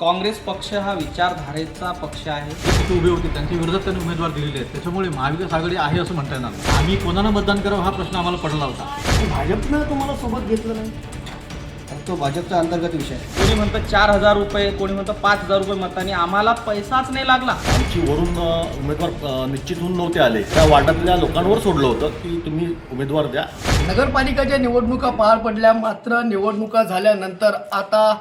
काँग्रेस पक्ष हा विचारधारेचा पक्ष आहे. तिथे उभे होते. त्यांच्या विरोधात त्यांनी उमेदवार दिलेले आहेत. त्याच्यामुळे महाविकास आघाडी आहे असं म्हणता येणार. आम्ही कोणाला मतदान करावं हा प्रश्न आम्हाला पडला होता. भाजपनं तुम्हाला सोबत घेतलं नाही? तो भाजपचा अंतर्गत विषय आहे. कोणी म्हणतं चार हजार रुपये कोणी म्हणतं पाच हजार रुपये मतांनी आम्हाला पैसाच नाही लागला. आमची वरून उमेदवार निश्चित होऊन नव्हते आले. त्या वार्डातल्या लोकांवर सोडलं होतं की तुम्ही उमेदवार द्या. नगरपालिकाच्या निवडणुका पार पडल्या मात्र निवडणुका झाल्यानंतर आता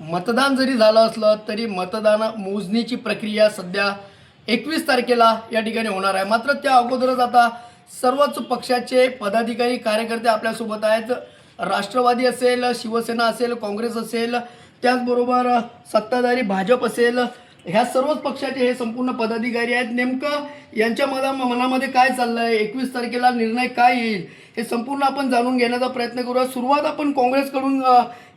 मतदान जरी झालं असलं तरी मतदान मोजणीची प्रक्रिया सध्या एकवीस तारखेला या ठिकाणी होणार आहे. मात्र त्या अगोदरच आता सर्वच पक्षाचे पदाधिकारी कार्यकर्ते आपल्यासोबत आहेत. राष्ट्रवादी असेल शिवसेना असेल काँग्रेस असेल त्याचबरोबर सत्ताधारी भाजप असेल ह्या सर्वच पक्षाचे हे संपूर्ण पदाधिकारी आहेत. नेमकं यांच्या मना मनामध्ये काय चाललं आहे एकवीस तारखेला निर्णय काय येईल? हे संपूर्ण आपण जाणून घेण्याचा प्रयत्न करूया. सुरुवात आपण काँग्रेसकडून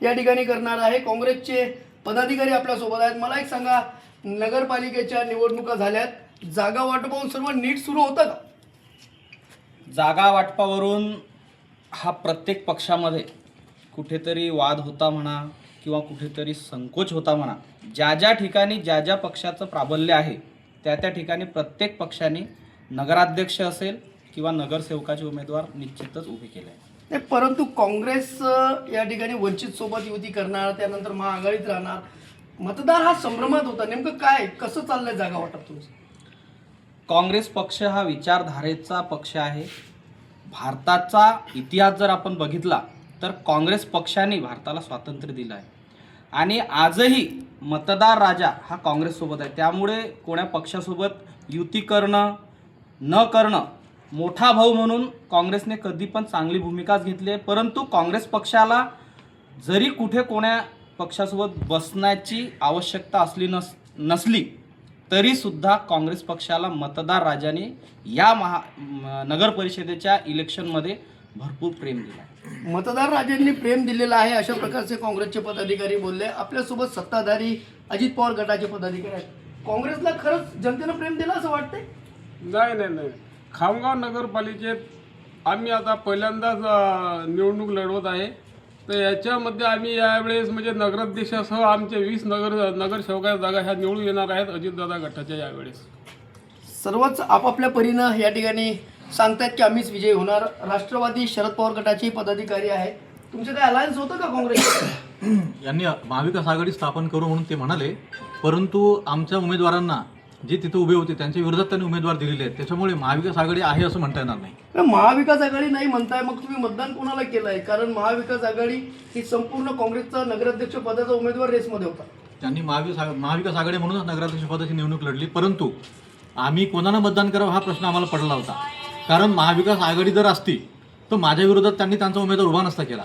या ठिकाणी करणार आहे. काँग्रेसचे पदाधिकारी आपल्यासोबत आहेत. मला एक सांगा नगरपालिकेच्या निवडणुका झाल्यात. जागा वाटपावरून सर्व नीट सुरू होतं का? जागा वाटपावरून हा प्रत्येक पक्षामध्ये कुठेतरी वाद होता म्हणा किंवा कुठेतरी संकोच होता म्हणा ज्या ज्या ठिकाणी ज्या ज्या पक्षाचं प्राबल्य आहे त्या त्या ठिकाणी प्रत्येक पक्षाने नगराध्यक्ष असेल किंवा नगरसेवकाचे उमेदवार निश्चितच उभे केले. आहेत नाही परंतु काँग्रेस या ठिकाणी वंचित सोबत युती करणार त्यानंतर महाआघाडीत राहणार मतदार हा संभ्रमात होता. नेमकं काय कसं चाललंय जागा वाटप तुमचं? काँग्रेस पक्ष हा विचारधारेचा पक्ष आहे. भारताचा इतिहास जर आपण बघितला तर काँग्रेस पक्षाने भारताला स्वातंत्र्य दिलं आहे. आणि आजही मतदार राजा हा काँग्रेससोबत आहे. त्यामुळे कोण्या पक्षासोबत युती करणं न करणं मोठा भाऊ म्हणून काँग्रेसने कधी पण चांगली भूमिकाच घेतली आहे. परंतु काँग्रेस पक्षाला जरी कुठे कोण्या पक्षासोबत बसण्याची आवश्यकता असली नस नसली तरीसुद्धा काँग्रेस पक्षाला मतदार राजाने या महा नगरपरिषदेच्या नगर परिषदेच्या इलेक्शनमध्ये भरपूर प्रेम दिलं आहे. मतदार राजांनी प्रेम दिलेलं आहे अशा प्रकारचे काँग्रेसचे पदाधिकारी बोलले. आपल्यासोबत सत्ताधारी अजित पवार गटाचे पदाधिकारी आहेत. काँग्रेसला खरंच जनतेनं प्रेम दिलं असं वाटतंय? नाही नाही नाही. खामगाव नगरपालिकेत आम्ही आता पहिल्यांदाच अ, निवडणूक लढवत आहे. तर याच्यामध्ये आम्ही यावेळेस म्हणजे नगराध्यक्षासह आमचे वीस नगर नगरसेवका जागा ह्या निवडून येणार आहेत अजितदादा गटाच्या यावेळेस. सर्वच आपापल्या परीनं या ठिकाणी सांगतायत की आम्हीच विजयी होणार. राष्ट्रवादी शरद पवार गटाचे पदाधिकारी आहेत. तुमचं काय अलायन्स होतं का काँग्रेस यांनी महाविकास आघाडी स्थापन करू म्हणून ते म्हणाले परंतु आमच्या उमेदवारांना जे तिथे उभे होते त्यांच्या विरोधात त्यांनी उमेदवार दिलेले आहेत. त्याच्यामुळे महाविकास आघाडी आहे असं म्हणता येणार नाही. महाविकास आघाडी नाही म्हणताय मग तुम्ही मतदान कोणाला केलंय? कारण महाविकास आघाडी ही संपूर्ण काँग्रेसचा नगराध्यक्ष पदाचा उमेदवार रेसमध्ये होता. त्यांनी महाविकास महाविकास आघाडी म्हणूनच नगराध्यक्ष पदाची निवडणूक लढली परंतु आम्ही कोणाला मतदान करावं हा प्रश्न आम्हाला पडला होता. कारण महाविकास आघाडी जर असती तर माझ्या विरोधात त्यांनी त्यांचा उमेदवार उभा नसता केला.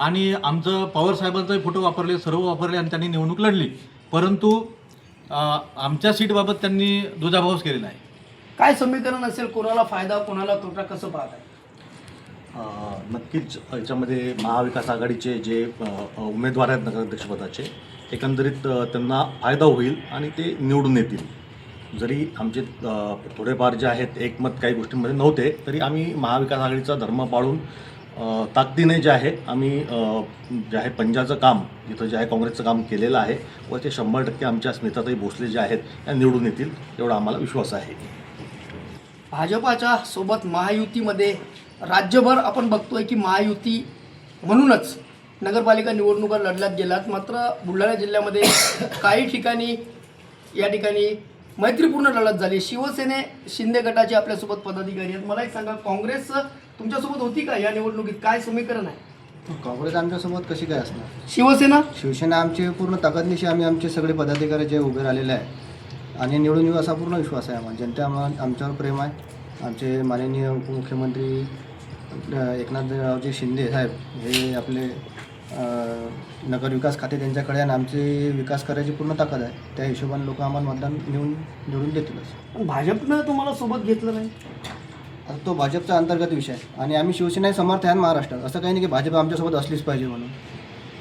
आणि आमचं पवार साहेबांचाही फोटो वापरले सर्व वापरले आणि त्यांनी निवडणूक लढली. परंतु अं, आमच्या सीटबाबत त्यांनी दुजाभावच केलेला आहे. काय समीकरण असेल? कोणाला फायदा कोणाला तोटा? कसं पाहताय? अ, नक्कीच याच्यामध्ये महाविकास आघाडीचे जे उमेदवार आहेत नगराध्यक्षपदाचे एकंदरीत त्यांना फायदा होईल आणि ते निवडून येतील. जरी आमचे थोडेफार जे आहेत एकमत काही गोष्टींमध्ये नव्हते तरी आम्ही महाविकास आघाडीचा धर्म पाळून ताकदीने जे आहे आम्ही जे आहे पंजाचं काम जिथं जे आहे काँग्रेसचं काम केलेलं आहे व ते शंभर टक्के आमच्या स्मिताताई भोसले जे आहेत त्या निवडून येतील एवढा आम्हाला विश्वास आहे. भाजपाच्या सोबत महायुतीमध्ये राज्यभर आपण बघतोय की महायुती म्हणूनच नगरपालिका निवडणुका लढल्यात गेल्यात मात्र बुलढाणा जिल्ह्यामध्ये काही ठिकाणी या ठिकाणी मैत्रीपूर्ण लढत झाली. शिवसेने शिंदे गटाचे आपल्यासोबत पदाधिकारी आहेत. मला एक सांगा काँग्रेस तुमच्यासोबत होती का या निवडणुकीत? काय समीकरण आहे? काँग्रेस आमच्यासोबत कशी काय असणार? शिवसेना? शिवसेना आमची पूर्ण ताकदनिशी आम्ही आमचे सगळे पदाधिकारी जे उभे राहिलेले आहे आणि निवडून येऊ असा पूर्ण विश्वास आहे आम्हाला. जनता आम्हा- आमच्यावर प्रेम आहे. आमचे माननीय उपमुख्यमंत्री आपल्या एकनाथरावजी शिंदे साहेब हे आपले नगरविकास खाते त्यांच्याकडे आणि आमची विकास करायची पूर्ण ताकद आहे. त्या हिशोबाने लोक आम्हाला मतदान निवडून निवडून देतीलच. पण भाजपनं तुम्हाला सोबत घेतलं नाही? आता तो भाजपचा अंतर्गत विषय आहे. आणि आम्ही शिवसेना समर्थ आहे महाराष्ट्रात. असं काही नाही की भाजप आमच्यासोबत असलीच पाहिजे म्हणून.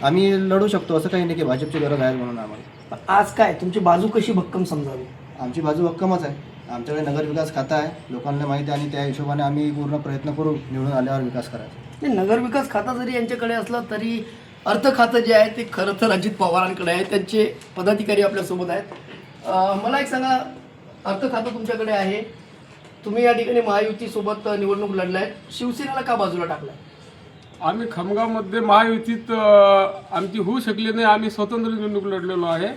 आम्ही लढू शकतो असं काही नाही की भाजपची गरज आहे म्हणून आम्हाला. पण आज काय? तुमची बाजू कशी भक्कम समजावी? आमची बाजू भक्कमच आहे. आमच्याकडे नगरविकास खाता आहे. लोकांना माहिती आहे आणि त्या हिशोबाने आम्ही पूर्ण प्रयत्न करू निवडून आल्यावर विकास करायचा. नाही, नगरविकास खाता जरी यांच्याकडे असला तरी अर्थ खातं जे आहे ते खरं तर अजित पवारांकडे आहे त्यांचे पदाधिकारी आपल्यासोबत आहेत. मला एक सांगा अर्थ खातं तुमच्याकडे आहे. तुम्ही या ठिकाणी महायुतीसोबत निवडणूक लढलाय. शिवसेनेला का बाजूला टाकलाय? आम्ही खामगावमध्ये महायुतीत आमची होऊ शकली नाही. आम्ही स्वतंत्र निवडणूक लढलेलो आहे.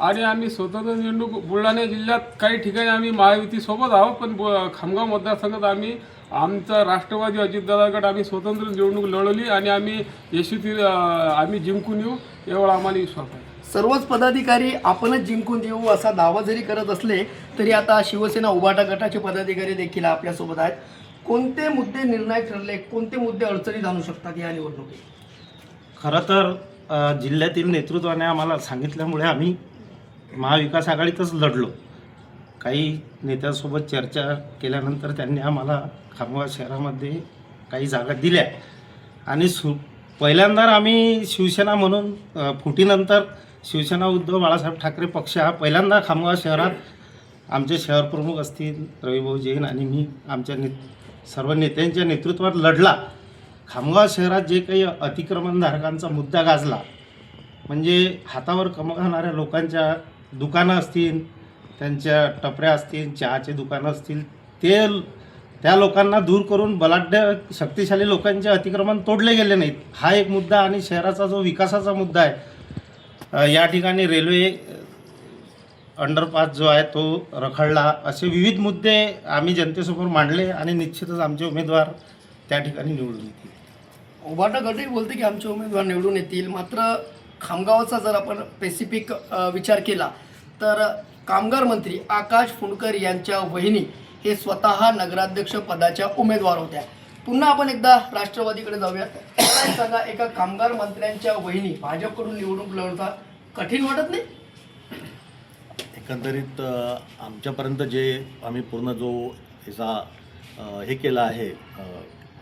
आणि आम्ही स्वतंत्र निवडणूक बुलढाणा जिल्ह्यात काही ठिकाणी आम्ही महायुतीसोबत आहोत पण खामगाव मतदारसंघात आम्ही आमचा राष्ट्रवादी अजितदादा गट आम्ही स्वतंत्र निवडणूक लढवली आणि आम्ही यशस्वी आम्ही जिंकून येऊ एवढा आम्हाला विश्वास आहे. सर्वच पदाधिकारी आपणच जिंकून देऊ असा दावा जरी करत असले तरी आता शिवसेना उभाटा गटाचे पदाधिकारी देखील आपल्यासोबत आहेत. कोणते मुद्दे निर्णायक ठरले कोणते मुद्दे अडचणीत आणू शकतात या निवडणुकीत? खरं तर जिल्ह्यातील नेतृत्वाने आम्हाला सांगितल्यामुळे आम्ही महाविकास आघाडीतच लढलो. काही नेत्यांसोबत चर्चा केल्यानंतर त्यांनी आम्हाला खामगाव शहरामध्ये काही जागा दिल्या. आणि सु पहिल्यांदा आम्ही शिवसेना म्हणून फुटीनंतर शिवसेना उद्धव बाळासाहेब ठाकरे पक्ष हा पहिल्यांदा खामगाव शहरात आमचे शहर प्रमुख असतील रविभाऊ जैन आणि मी आमच्या ने सर्व नेत्यांच्या नेतृत्वात लढला. खामगाव शहरात जे काही अतिक्रमणधारकांचा मुद्दा गाजला म्हणजे हातावर कमवणाऱ्या लोकांच्या दुकानं असतील त्यांच्या टपऱ्या असतील चहाचे दुकानं असतील ते त्या लोकांना दूर करून बलाढ्य शक्तिशाली लोकांचे अतिक्रमण तोडले गेले नाहीत. हा एक मुद्दा आणि शहराचा जो विकासाचा मुद्दा आहे या ठिकाणी रेल्वे अंडरपास जो आहे तो रखडला. असे विविध मुद्दे आम्ही जनतेसमोर मांडले आणि निश्चितच आमचे उमेदवार त्या ठिकाणी निवडून येतील. उभाटा गटही बोलते की आमचे उमेदवार निवडून येतील. मात्र खामगावचा जर आपण स्पेसिफिक विचार केला तर कामगार मंत्री आकाश फुंडकर यांच्या वहिनी हे स्वतः नगराध्यक्ष पदाच्या उमेदवार होत्या. पुन्हा आपण एकदा राष्ट्रवादीकडे जाऊया. सांगा एका कामगार मंत्र्यांच्या वहिनी भाजपकडून निवडणूक लढवता कठीण वाटत नाही? एकंदरीत आमच्यापर्यंत जे आम्ही पूर्ण जो ह्याचा हे केला आहे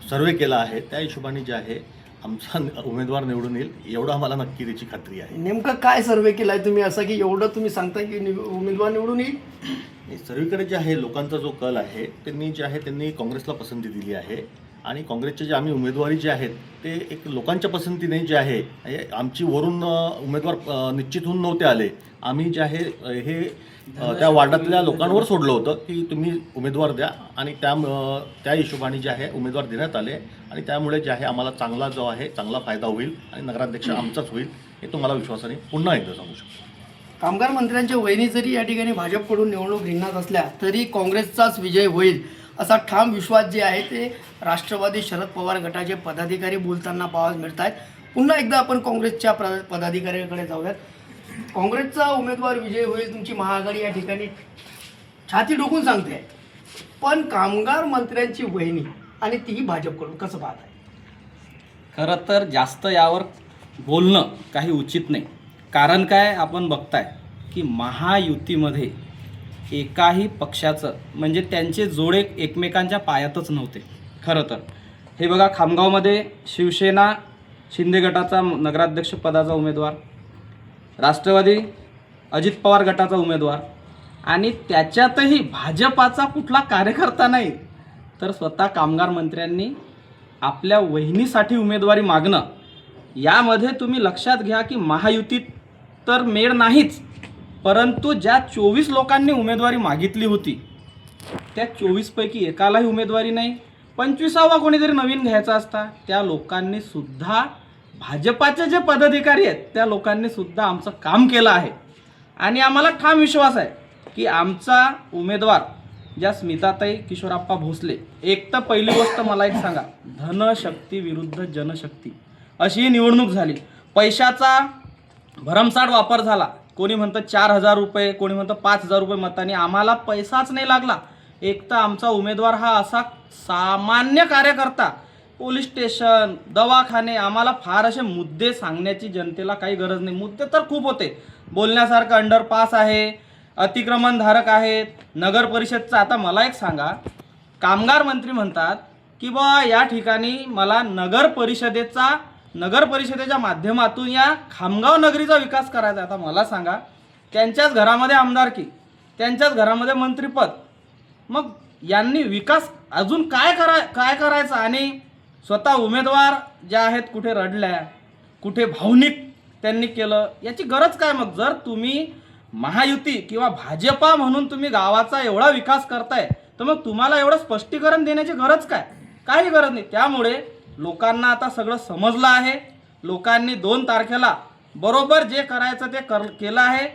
सर्वे केला आहे त्या हिशोबाने जे आहे आमचा उमेदवार निवडून येईल एवढं आम्हाला नक्की त्याची खात्री आहे. नेमकं काय सर्वे केलाय तुम्ही? असं की एवढं तुम्ही सांगताय की निव- उमेदवार निवडून येईल? सर्वीकडे जे आहे लोकांचा जो कल आहे त्यांनी जे आहे त्यांनी काँग्रेसला पसंती दिली आहे. आणि काँग्रेसचे जे आम्ही उमेदवारी जे आहेत ते एक लोकांच्या पसंतीने जे आहे आमची वरून उमेदवार निश्चित होऊन नव्हते आले. आम्ही जे आहे हे त्या वार्डातल्या लोकांवर सोडलं होतं की तुम्ही उमेदवार द्या आणि त्या त्या हिशोबाने जे आहे उमेदवार देण्यात आले आणि त्यामुळे जे आहे आम्हाला चांगला जो आहे चांगला फायदा होईल आणि नगराध्यक्ष आमचाच होईल हे तुम्हाला विश्वासाने पुन्हा एकदा सांगू शकतो. कामगार मंत्र्यांच्या वहिनी जरी या ठिकाणी भाजपकडून निवडणूक रिंगणात असल्या तरी काँग्रेसचाच विजय होईल असा ठाम विश्वास जे आहे ते राष्ट्रवादी शरद पवार गटाचे पदाधिकारी बोलताना पाहावयास मिळत आहेत पुन्हा एकदा आपण काँग्रेसच्या प्र- पदाधिकाऱ्याकडे जाऊयात. काँग्रेसचा उमेदवार विजय होईल तुमची महाआघाडी या ठिकाणी छाती डोकून सांगते. पण कामगार मंत्र्यांची वहिनी आणि तीही भाजपकडून कसं पाहत आहे खरं तर जास्त यावर बोलणं काही उचित नाही. कारण काय आपण बघताय की महायुतीमध्ये एकाही पक्षाचं म्हणजे त्यांचे जोडे एकमेकांच्या पायातच नव्हते. खरं तर. हे बघा खामगावमध्ये शिवसेना शिंदे गटाचा नगराध्यक्ष पदाचा उमेदवार राष्ट्रवादी अजित पवार गटाचा उमेदवार आणि त्याच्यातही भाजपाचा कुठला कार्यकर्ता नाही तर स्वतः कामगार मंत्र्यांनी आपल्या वहिनीसाठी उमेदवारी मागणं यामध्ये तुम्ही लक्षात घ्या की महायुतीत तर मेळ नाहीच. परंतु ज्या चोवीस लोकांनी उमेदवारी मागितली होती त्या चोवीसपैकी एकालाही उमेदवारी नाही. पंचवीसावा कोणीतरी नवीन घ्यायचा असता त्या लोकांनी सुद्धा भाजपाचे जे पदाधिकारी आहेत त्या लोकांनी सुद्धा आमचं काम केलं आहे. आणि आम्हाला ठाम विश्वास आहे की आमचा उमेदवार ज्या स्मिताताई किशोराप्पा भोसले एक तर पहिली गोष्ट मला एक सांगा धनशक्ती विरुद्ध जनशक्ती. अशी ही निवडणूक झाली. पैशाचा भरमसाठ वापर झाला. कोणी म्हणतं चार हजार रुपये कोणी म्हणतं पाच हजार रुपये मताने आम्हाला पैसाच नाही लागला. एक तर आमचा उमेदवार हा असा सामान्य कार्यकर्ता पोलीस स्टेशन दवाखाने आम्हाला फार असे मुद्दे सांगण्याची जनतेला काही गरज नाही. मुद्दे तर खूप होते. बोलण्यासारखं अंडरपास आहे अतिक्रमणधारक आहेत नगर परिषदचं. आता मला एक सांगा कामगार मंत्री म्हणतात की बा या ठिकाणी मला नगर परिषदेचा नगर परिषदेच्या माध्यमातून या खामगाव नगरीचा विकास करायचा आहे. आता मला सांगा त्यांच्याच घरामध्ये आमदारकी त्यांच्याच घरामध्ये मंत्रीपद? मग यांनी विकास अजून काय करा काय करायचं? आणि स्वतः उमेदवार ज्या आहेत कुठे रडल्या कुठे भावनिक त्यांनी केलं याची गरज काय? मग जर तुम्ही महायुती किंवा भाजपा म्हणून तुम्ही गावाचा एवढा विकास करताय तर मग तुम्हाला एवढं स्पष्टीकरण देण्याची गरज काय? काही गरज नाही. त्यामुळे लोकांना आता सगळं समजलं आहे. लोकांनी दोन तारखेला बरोबर जे करायचं ते कर केलं आहे.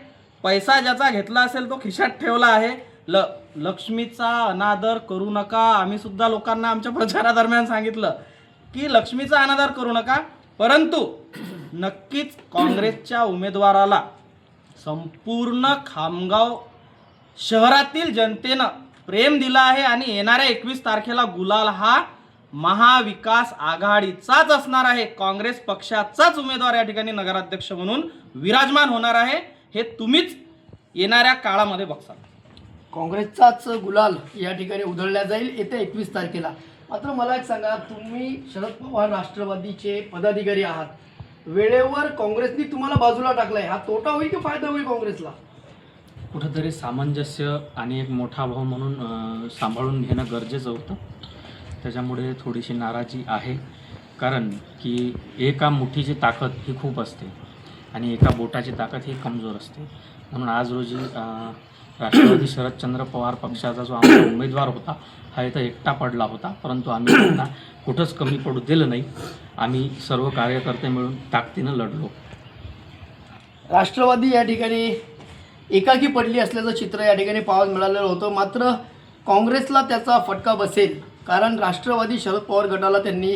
पैसा ज्याचा घेतला असेल तो खिशात ठेवला आहे. ल लक्ष्मीचा अनादर करू नका. आम्ही सुद्धा लोकांना आमच्या प्रचारादरम्यान सांगितलं की लक्ष्मीचा अनादर करू नका. परंतु नक्कीच काँग्रेसच्या उमेदवाराला संपूर्ण खामगाव शहरातील जनतेनं प्रेम दिलं आहे आणि येणाऱ्या एकवीस तारखेला गुलाल हा महाविकास आघाडीचाच असणार आहे. काँग्रेस पक्षाचाच उमेदवार या ठिकाणी नगराध्यक्ष म्हणून विराजमान होणार आहे. हे तुम्हीच येणाऱ्या काळामध्ये बघसाल. काँग्रेसचाच गुलाल या ठिकाणी उधळल्या जाईल येत्या एकवीस तारखेला. मात्र मला एक सांगा तुम्ही शरद पवार राष्ट्रवादीचे पदाधिकारी आहात. वेळेवर काँग्रेसनी तुम्हाला बाजूला टाकलाय. हा तोटा होईल की फायदा होईल काँग्रेसला? कुठंतरी सामंजस्य आणि एक मोठा भाव म्हणून सांभाळून घेणं गरजेचं होतं. त्याच्यामुळे थोडीशी नाराजी आहे. कारण की एका मुठीची ताकद ही खूप असते आणि एका बोटाची ताकद ही कमजोर असते. म्हणून आज रोजी राष्ट्रवादी शरदचंद्र पवार पक्षाचा जो आमचा उमेदवार होता हा इथं एकटा पडला होता. परंतु आम्ही त्यांना कुठंच कमी पडू दिलं नाही. आम्ही सर्व कार्यकर्ते मिळून ताकदीनं लढलो. राष्ट्रवादी या ठिकाणी एकाकी पडली असल्याचं चित्र या ठिकाणी पाहायला मिळालेलं होतं. मात्र काँग्रेसला त्याचा फटका बसेल कारण राष्ट्रवादी शरद पवार गटाला त्यांनी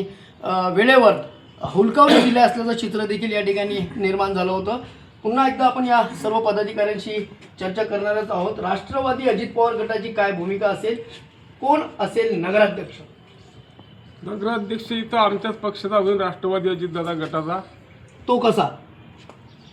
वेळेवर हुलकावणी दिले असल्याचं चित्र देखील या ठिकाणी निर्माण झालं होतं. पुन्हा एकदा आपण या सर्व पदाधिकाऱ्यांशी चर्चा करणारच आहोत. राष्ट्रवादी अजित पवार गटाची काय भूमिका असेल? कोण असेल नगराध्यक्ष? नगराध्यक्ष इथं आमच्याच पक्षाचा होईल राष्ट्रवादी अजितदादा गटाचा. तो कसा?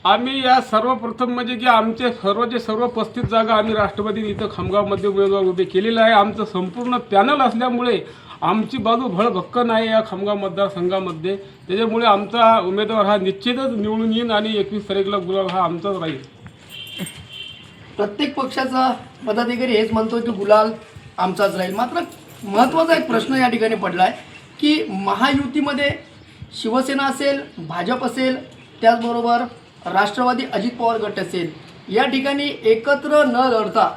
आम्ही या सर्वप्रथम म्हणजे की आमचे सर्व जे सर्व पस्तीस जागा आम्ही राष्ट्रवादी इथं खामगावमध्ये उमेदवार उभे केलेले आहे. आमचं संपूर्ण पॅनल असल्यामुळे आमची बाजू भळभक्कन आहे या खामगाव मतदारसंघामध्ये. त्याच्यामुळे आमचा उमेदवार हा निश्चितच निवडून येईन आणि एकवीस तारीखला गुलाब हा आमचाच राहील. प्रत्येक पक्षाचा पदाधिकारी हेच म्हणतो की गुलाल आमचाच राहील. मात्र महत्त्वाचा एक प्रश्न या ठिकाणी पडला आहे की महायुतीमध्ये शिवसेना असेल भाजप असेल त्याचबरोबर राष्ट्रवादी अजित पवार गट असेल या ठिकाणी एकत्र न लढता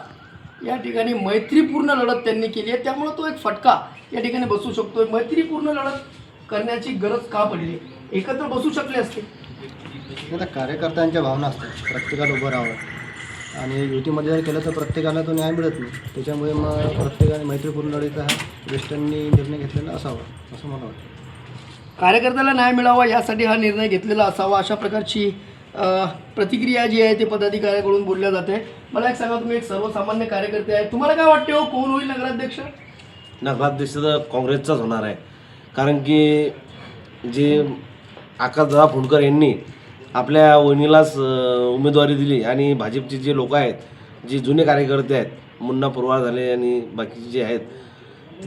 या ठिकाणी मैत्रीपूर्ण लढत त्यांनी केली आहे. त्यामुळं तो एक फटका या ठिकाणी बसू शकतो मैत्रीपूर्ण लढत करण्याची गरज का पडली? एकत्र बसू शकले असते. आता कार्यकर्त्यांच्या भावना असतात. प्रत्येकाला उभं राहावं. आणि युतीमध्ये जर केलं तर प्रत्येकाला तो न्याय मिळत नाही. त्याच्यामुळे मग प्रत्येकाने मैत्रीपूर्ण लढीचा हा ज्येष्ठांनी निर्णय घेतलेला असावा असं मला वाटतं. कार्यकर्त्याला न्याय मिळावा यासाठी हा निर्णय घेतलेला असावा अशा प्रकारची प्रतिक्रिया जी आहे ते पदाधिकाऱ्याकडून बोलल्या जाते. मला एक सांगा तुम्ही एक सर्वसामान्य कार्यकर्ते आहे. तुम्हाला काय वाटते हो कोण होईल नगराध्यक्ष? नगराध्यक्ष तर काँग्रेसचाच होणार आहे. कारण की जे आकाशदादा फुंडकर यांनी आपल्या वहिनीलाच उमेदवारी दिली आणि भाजपचे जे लोक आहेत जे जुने कार्यकर्ते आहेत मुन्ना पुरवार झाले आणि बाकीचे जे आहेत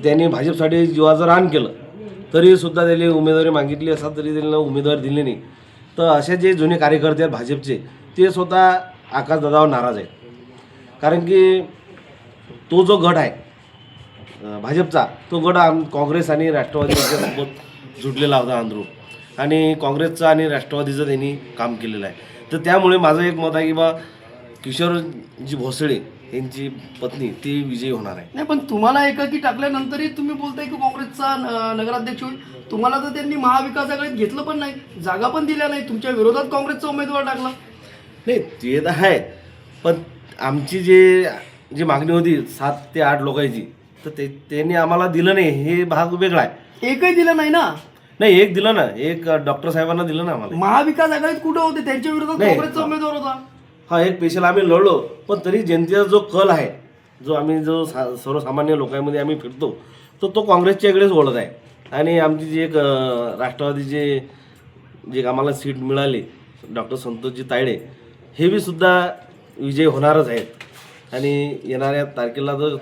त्यांनी भाजपसाठी जीवाचं रान केलं. तरीसुद्धा त्याने उमेदवारी मागितली असा तरी त्यांना उमेदवारी दिली नाही. तर असे जे जुने कार्यकर्ते आहेत भाजपचे ते स्वतः आकाशदादावर नाराज आहेत. कारण की तो जो गट आहे भाजपचा तो गट आम काँग्रेस आणि राष्ट्रवादी यांच्यासोबत जुटलेला होता अंदरून आणि काँग्रेसचं आणि राष्ट्रवादीचं त्यांनी काम केलेलं आहे. तर त्यामुळे माझं एक मत आहे की बा किशोरजी भोसले यांची पत्नी ती विजयी होणार आहे. नाही पण तुम्हाला एकाकी टाकल्यानंतरही तुम्ही बोलताय की काँग्रेसचा न- नगराध्यक्ष होईल. तुम्हाला तर त्यांनी महाविकास आघाडीत घेतलं पण नाही जागा पण दिल्या नाही. तुमच्या विरोधात काँग्रेसचा उमेदवार टाकला. नाही ते तर आहे पण आमची जे जी मागणी होती सात ते आठ लोकांची तर ते त्यांनी आम्हाला दिलं नाही. हे भाग वेगळा आहे. एकही दिलं नाही ना? नाही एक दिलं ना. एक डॉक्टर साहेबांना दिलं ना आम्हाला. महाविकास आघाडीत कुठं होते? त्यांच्या विरोधात नाही. काँग्रेसचा उमेदवार होता. हा एक पेशल आम्ही लढलो पण तरी जनतेचा जो कल आहे जो आम्ही जो सा सर्वसामान्य लोकांमध्ये आम्ही फिरतो तो तो काँग्रेसच्या इकडेच ओढत आहे. आणि आमची जी एक राष्ट्रवादीचे जे आम्हाला सीट मिळाली डॉक्टर संतोषजी तायडे हे बी सुद्धा विजय होणारच आहेत. आणि येणाऱ्या तारखेला तर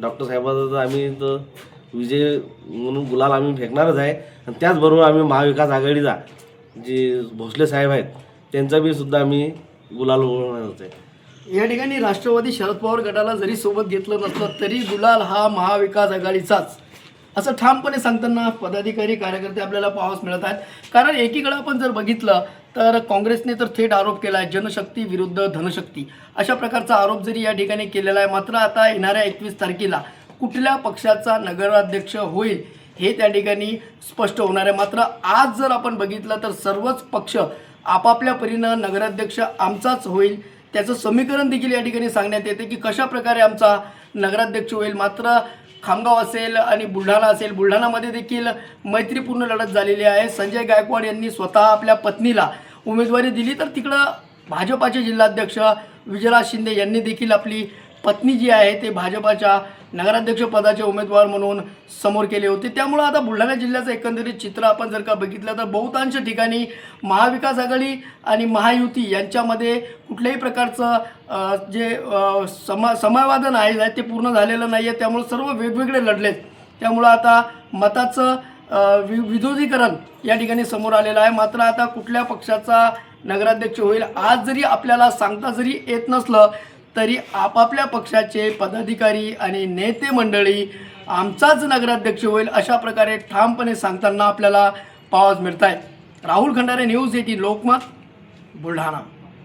डॉक्टर साहेबाचा तर आम्ही तर विजय म्हणून गुलाल आम्ही फेकणारच आहे आणि त्याचबरोबर आम्ही महाविकास आघाडीचा जे भोसले साहेब आहेत त्यांचा बी सुद्धा आम्ही गुलाल उडवणारच आहे या ठिकाणी राष्ट्रवादी शरद पवार गटाला जरी सोबत घेतलं नसलं तरी गुलाल हा महाविकास आघाडीचाच. असं ठामपणे सांगताना पदाधिकारी कार्यकर्ते आपल्याला पाहावस मिळत आहेत. कारण एकीकडे आपण जर बघितलं तर काँग्रेसने तर थेट आरोप केला आहे जनशक्ती विरुद्ध धनशक्ती. अशा प्रकारचा आरोप जरी या ठिकाणी केलेला आहे मात्र आता येणाऱ्या एकवीस तारखेला कुठल्या पक्षाचा नगराध्यक्ष होईल हे त्या ठिकाणी स्पष्ट होणार आहे. मात्र आज जर आपण बघितलं तर सर्वच पक्ष आपापल्या परीनं नगराध्यक्ष आमचाच होईल. त्याचं समीकरण देखील या ठिकाणी सांगण्यात येते की कशा प्रकारे आमचा नगराध्यक्ष होईल. मात्र खामगाव असेल आणि बुलढाणा असेल बुलढाणामध्ये देखील मैत्रीपूर्ण लढत झालेली आहे. संजय गायकवाड यांनी स्वतः आपल्या पत्नीला उमेदवारी दिली. तर तिकडं भाजपाचे जिल्हाध्यक्ष विजयराज शिंदे यांनी देखील आपली पत्नी जी आहे ते भाजपाच्या नगराध्यक्ष पदाचे उमेदवार म्हणून समोर केले होते. त्यामुळं आता बुलढाणा जिल्ह्याचं एकंदरीत चित्र आपण जर का बघितलं तर बहुतांश ठिकाणी महाविकास आघाडी आणि महायुती यांच्यामध्ये कुठल्याही प्रकारचं जे समा समावादन आहे ते पूर्ण झालेलं नाही आहे त्यामुळं सर्व वेगवेगळे लढलेत. त्यामुळं आता मताचं वि विरोधीकरण या ठिकाणी समोर आलेलं आहे. मात्र आता कुठल्या पक्षाचा नगराध्यक्ष होईल आज जरी आपल्याला सांगता जरी येत नसलं तरी आपापल्या पक्षाचे पदाधिकारी आणि नेते मंडळी आमचाच नगराध्यक्ष होईल अशा प्रकारे ठामपणे सांगताना आपल्याला पावस मिळत आहे राहुल खंडारे न्यूज एटी लोकमत बुलढाणा.